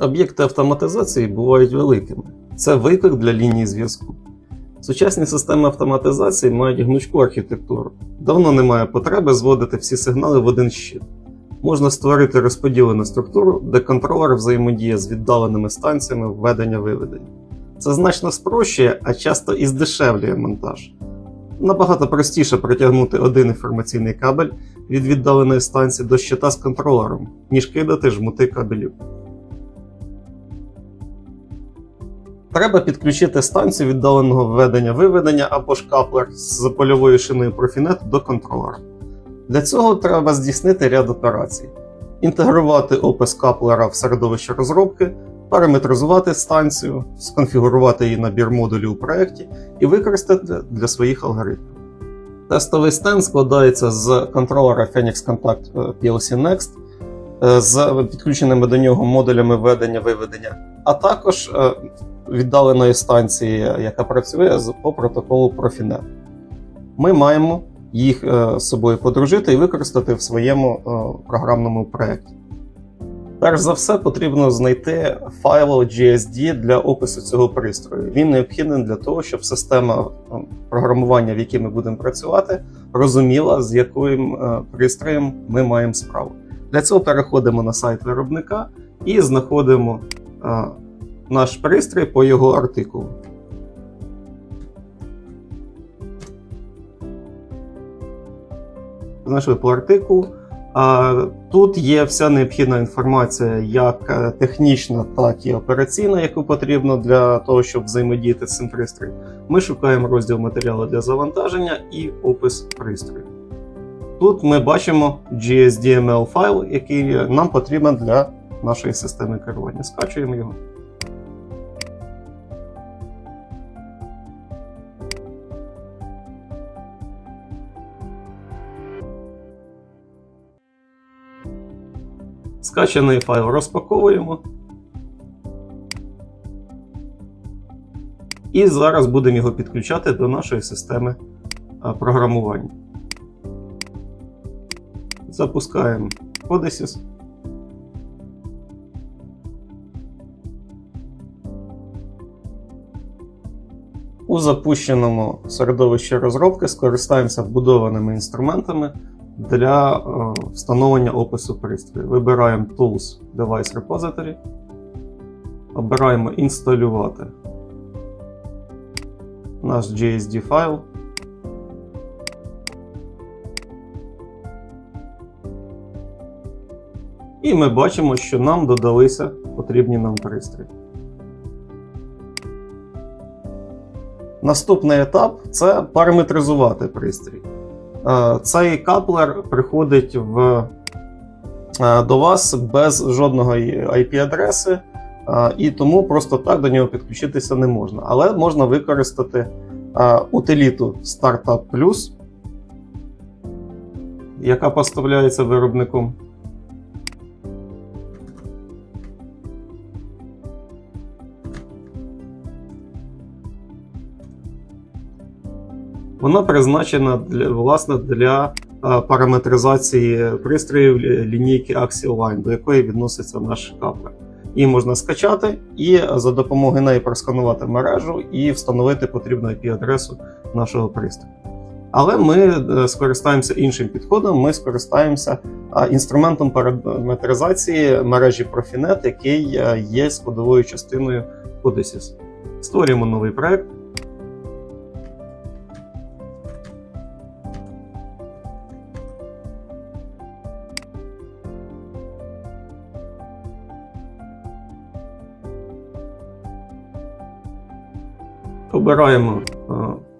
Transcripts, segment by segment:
Об'єкти автоматизації бувають великими. Це виклик для лінії зв'язку. Сучасні системи автоматизації мають гнучку архітектуру. Давно немає потреби зводити всі сигнали в один щит. Можна створити розподілену структуру, де контролер взаємодіє з віддаленими станціями введення-виведення. Це значно спрощує, а часто і здешевлює монтаж. Набагато простіше протягнути один інформаційний кабель від віддаленої станції до щита з контролером, ніж кидати жмути кабелів. Треба підключити станцію віддаленого введення-виведення або ж каплер з польовою шиною Profinet до контролера. Для цього треба здійснити ряд операцій: інтегрувати опис каплера в середовище розробки, параметризувати станцію, сконфігурувати її набір модулів у проєкті і використати для своїх алгоритмів. Тестовий стенд складається з контролера Phoenix Contact PLC Next е, з підключеними до нього модулями введення-виведення, а також е, віддаленої станції, яка працює по протоколу Profinet. Ми маємо їх е, з собою подружити і використати в своєму е, програмному проєкті. Перш за все, потрібно знайти файл GSD для опису цього пристрою. Він необхідний для того, щоб система е, програмування, в якій ми будемо працювати, розуміла, з яким пристроєм ми маємо справу. Для цього переходимо на сайт виробника і знаходимо наш пристрій по його артикулу. Знайшли по артикулу. Тут є вся необхідна інформація, як е, технічна, так і операційна, яку потрібно для того, щоб взаємодіяти з цим пристроєм. Ми шукаємо розділ матеріалу для завантаження і опис пристрою. Тут ми бачимо GSDML файл, який нам потрібен для нашої системи керування. Скачуємо його. Скачаний файл розпаковуємо. І зараз будемо його підключати до нашої системи програмування. Запускаємо Codesys. У запущеному середовищі розробки скористаємося вбудованими інструментами для е, встановлення опису пристрою. Вибираємо Tools Device Repository. Обираємо інсталювати наш GSD файл. І ми бачимо, що нам додалися потрібні нам пристрої. Наступний етап це параметризувати пристрій. Е, Цей каплер приходить в, е, до вас без жодного IP-адреси, е, і тому просто так до нього підключитися не можна. Але можна використати утиліту Startup Plus, яка поставляється виробником. Вона призначена для, власне для е, параметризації пристроїв лінійки Axial Line, до якої відноситься наш каплер. Її можна скачати і за допомогою неї просканувати мережу і встановити потрібну IP-адресу нашого пристрою. Але ми е, скористаємося іншим підходом. Ми скористаємося е, інструментом параметризації мережі Profinet, який є складовою частиною Codesys. Створюємо новий проект. Обираємо е,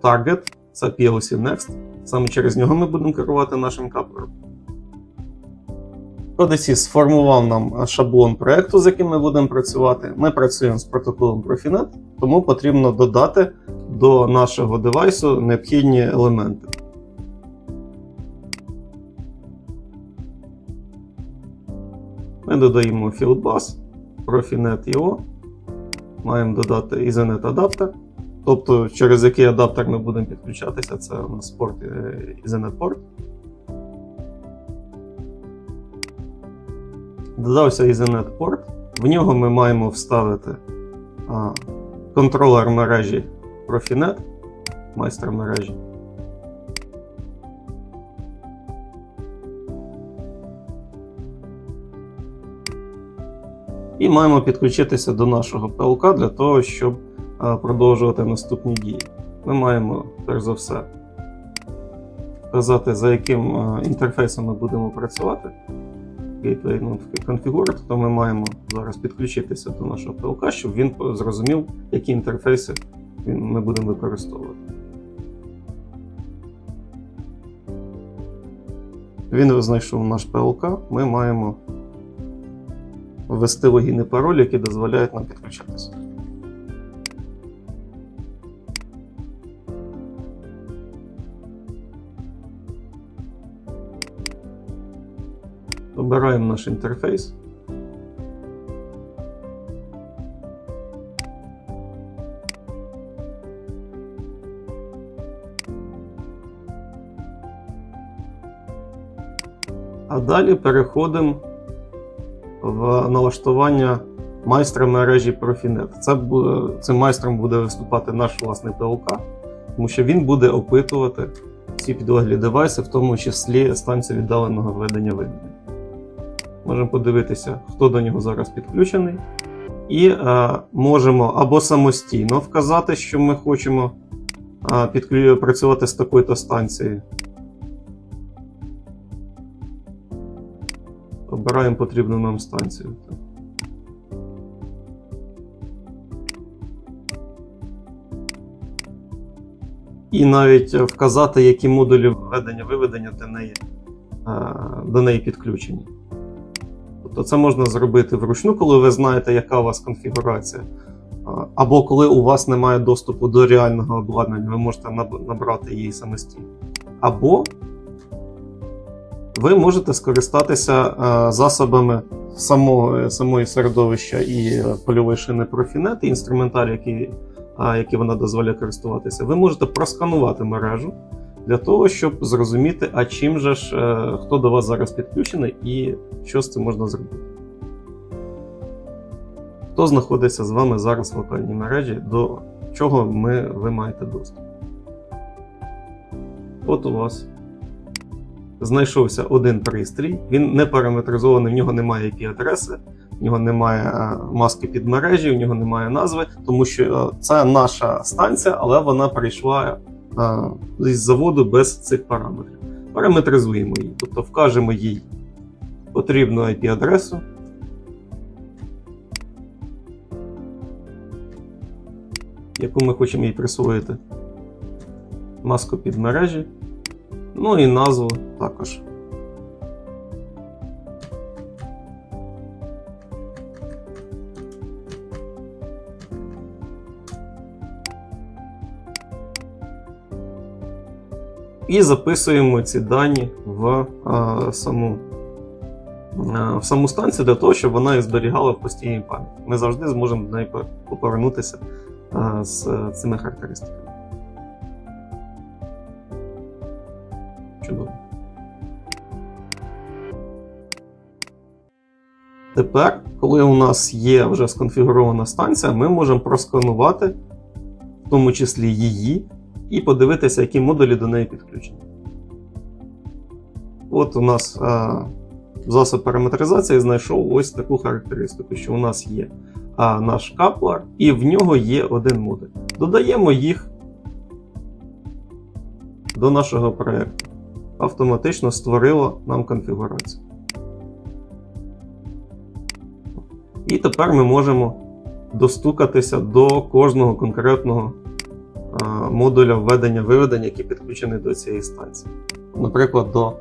Target, це PLC Next. Саме через нього ми будемо керувати нашим каплером. Codesys сформував нам шаблон проєкту, з яким ми будемо працювати. Ми працюємо з протоколом Profinet, тому потрібно додати до нашого девайсу необхідні елементи. Ми додаємо Fieldbus, Profinet IO. Маємо додати Ethernet адаптер. Тобто, через який адаптер ми будемо підключатися, це у нас порт е, Ethernet порт. Додався Ethernet порт. В нього ми маємо вставити а, контролер мережі Profinet, майстер мережі. І маємо підключитися до нашого ПЛК для того, щоб продовжувати наступні дії. Ми маємо, перш за все, вказати, за яким інтерфейсом ми будемо працювати. Gateway Configured, то ми маємо зараз підключитися до нашого ПЛК, щоб він зрозумів, які інтерфейси ми будемо використовувати. Він знайшов наш ПЛК, ми маємо ввести логін і пароль, які дозволяють нам підключатися. Обираємо наш інтерфейс. А далі переходимо в налаштування майстра мережі Profinet. Це цим майстром буде виступати наш власний ПЛК, тому що він буде опитувати всі підлеглі девайси, в тому числі станцію віддаленого ведення видання. Можемо подивитися, хто до нього зараз підключений. І е, можемо або самостійно вказати, що ми хочемо е, підклю- працювати з такою-то станцією. Обираємо потрібну нам станцію. І навіть вказати, які модулі введення-виведення до неї, е, до неї підключені. Тобто це можна зробити вручну, коли ви знаєте, яка у вас конфігурація. Або коли у вас немає доступу до реального обладнання, ви можете набрати її самостійно. Або ви можете скористатися е, засобами самого, самої середовища і е, польової шини Profinet, і інструментарій, який, який вона дозволяє користуватися. Ви можете просканувати мережу для того, щоб зрозуміти, а чим же ж е, хто до вас зараз підключений і що з цим можна зробити. Хто знаходиться з вами зараз в локальній мережі, до чого ми, ви маєте доступ. От у вас знайшовся один пристрій, він не параметризований, в нього немає IP-адреси, в нього немає е, маски під мережі, в нього немає назви, тому що е, це наша станція, але вона прийшла із заводу без цих параметрів. Параметризуємо її, тобто вкажемо їй потрібну IP-адресу. Яку ми хочемо їй присвоїти маску під мережі. Ну і назву також. І записуємо ці дані в, е, саму, е, в саму станцію для того, щоб вона їх зберігала в постійній пам'яті. Ми завжди зможемо до неї повернутися е, з цими характеристиками. Чудово. Тепер, коли у нас є вже сконфігурована станція, ми можемо просканувати, в тому числі її, і подивитися, які модулі до неї підключені. От у нас а, засоб параметризації знайшов ось таку характеристику, що у нас є а, наш каплер, і в нього є один модуль. Додаємо їх до нашого проєкту. Автоматично створило нам конфігурацію. І тепер ми можемо достукатися до кожного конкретного модуля введення-виведення, який підключений до цієї станції. Наприклад, до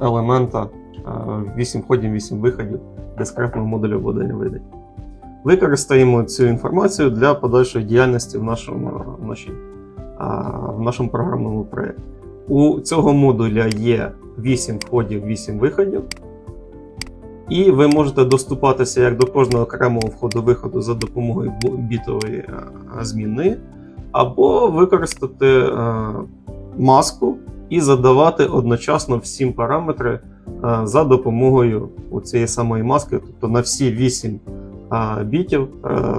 елемента а, 8 входів, 8 виходів дискретного модуля введення-виведення. Використаємо цю інформацію для подальшої діяльності в нашому, в нашій, в нашому програмному проєкті. У цього модуля є 8 входів, 8 виходів. І ви можете доступатися як до кожного окремого входу-виходу за допомогою бітової е, змінної, або використати е, маску і задавати одночасно всім параметри е, за допомогою цієї самої маски, тобто на всі 8 а, бітів е,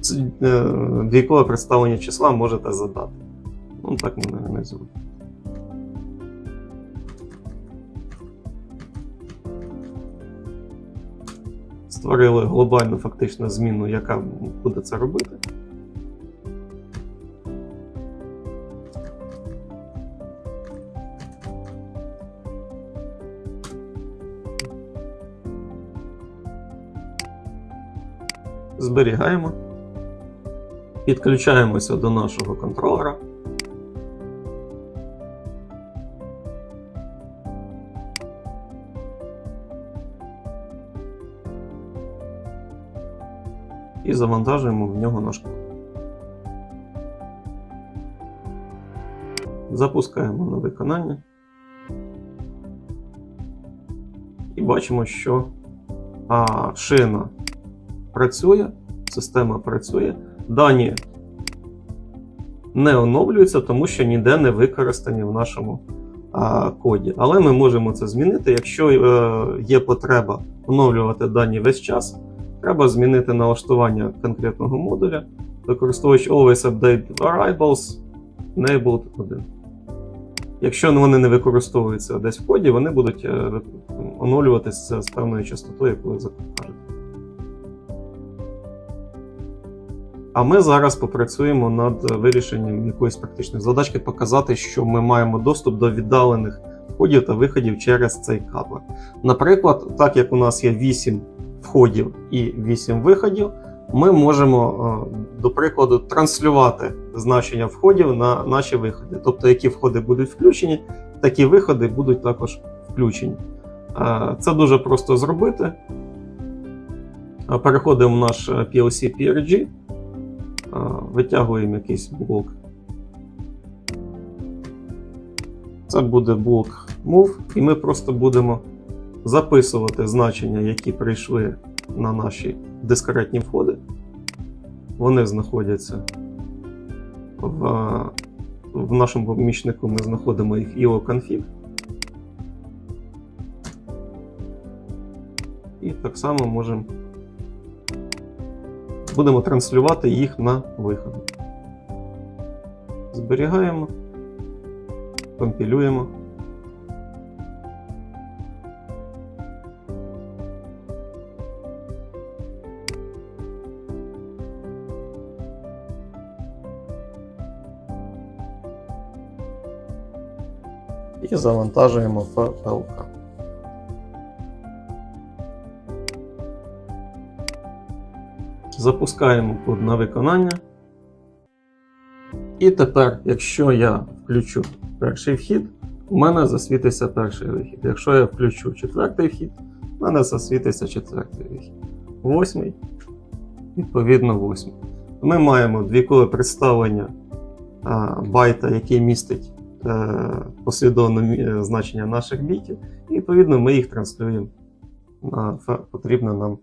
ц- е, двійкове представлення числа можете задати. Ну, так ми зробимо. Створили глобальну фактично зміну, яка буде це робити. Зберігаємо. Підключаємося до нашого контролера. І завантажуємо в нього наш код. Запускаємо на виконання. І бачимо, що а, шина працює, система працює, дані не оновлюються, тому що ніде не використані в нашому а, коді. Але ми можемо це змінити. Якщо е, є потреба оновлювати дані весь час, треба змінити налаштування конкретного модуля. Використовуючи Always Update Variables, Enabled 1. Якщо вони не використовуються десь в коді, вони будуть е, оновлюватися з певною частотою, яку ви закажете. А ми зараз попрацюємо над вирішенням якоїсь практичної задачки, показати, що ми маємо доступ до віддалених входів та виходів через цей каплер. Наприклад, так як у нас є 8 входів і 8 виходів, ми можемо, е, до прикладу, транслювати значення входів на наші виходи. Тобто, які входи будуть включені, такі виходи будуть також включені. Е, Це дуже просто зробити. Е, Переходимо в наш PLC PRG, витягуємо якийсь блок. Це буде блок move, і ми просто будемо записувати значення, які прийшли на наші дискретні входи. Вони знаходяться в, в нашому помічнику. Ми знаходимо їх IO-config. І так само можемо будемо транслювати їх на виходи. Зберігаємо, компілюємо. і завантажуємо в. Запускаємо код на виконання. І тепер, якщо я включу перший вхід, у мене засвітиться перший вихід. Якщо я включу четвертий вхід, у мене засвітиться четвертий вихід. Восьмий, відповідно, восьмий. Ми маємо двійкове представлення байта, який містить е, послідовне значення наших бітів, і відповідно ми їх транслюємо на потрібне нам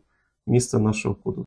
місце нашого коду.